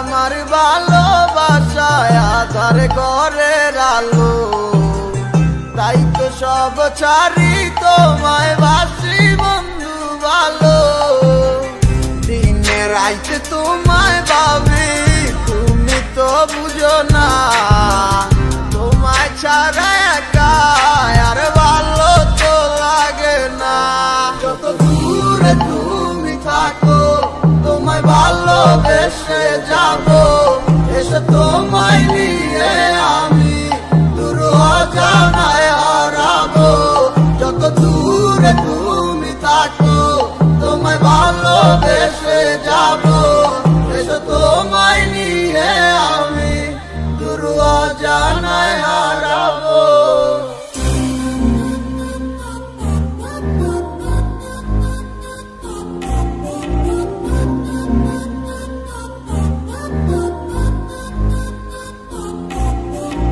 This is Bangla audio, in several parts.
আমার ভালোবাসায় আধার ঘরের আলো। তাই তো সব ছাড়ি তোমায় বাসি বন্ধু ভালো। দিনে রাইতে তোমায় ভাবি তুমি তো বুঝো না ভালোবেসে যাব এসে তোমায় নিয়ে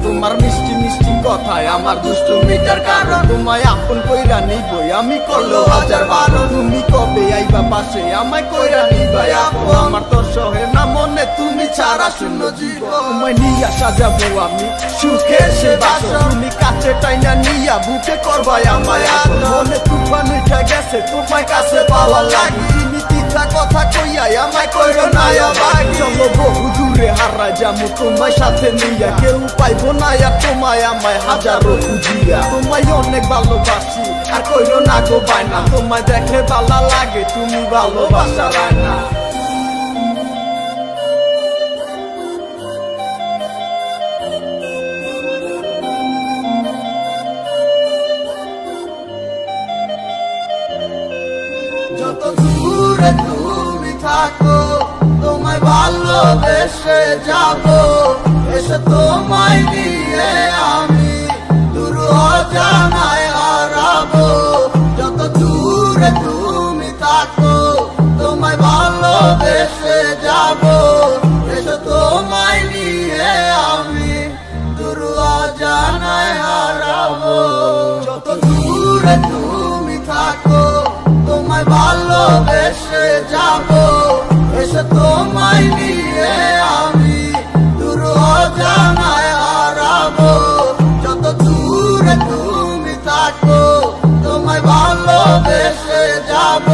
তোমার মিষ্টি মিষ্টি কথায় আমার দুষ্টু মিটার কারণ। তোমায় আপন কইরা নিবই, আমি করল হাজার বারো। তুমি কবে আইবা পাশে, আমায় কইরা নিবাই আপু। আমার তো সহে না মনে তুমি ছাড়া শূন্য জীব তোমায় নিয়া সাজাবো আমি সুখে সে তুমি কাছে টাইনা নিয়া বুকে করবাই আমায় মনে তুফান উঠে গেছে, তোমায় কাছে পাওয়া লাগে। তিথা কথা কইয়াই আমায় কইরো না আবার। চলো বহু দূরে হারা যামু তোমায় সাথে নিয়া কেউ পাইবো না আর তোমায় আমায় হাজারো খুঁজিয়া। তোমায় অনেক ভালোবাসি, আর কইরো না গো বায়না, তোমায় দেখে ভালো লাগে, তুমি ভালোবাসা রায় যত দূরে তুমি থাকো তোমায় ভালোবেসে যাব। ভালোবেসে যাব, এসে তোমায় নিয়ে আমি দূর জানায় হারাবো। যত দূরে তুমি থাকো, তোমায় ভালোবেসে যাব।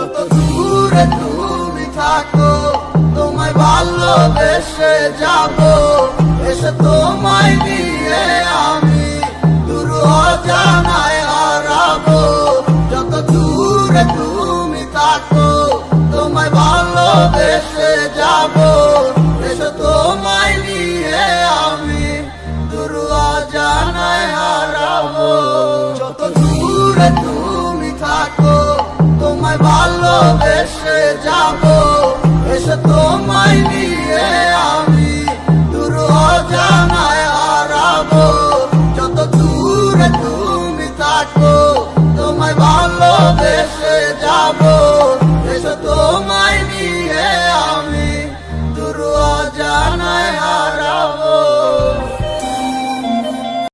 যত দূরে তুমি থাকো তোমায় ভালোবেসে যাব। এসে তোমায় নিয়ে আমি দূর জানায় তোমায়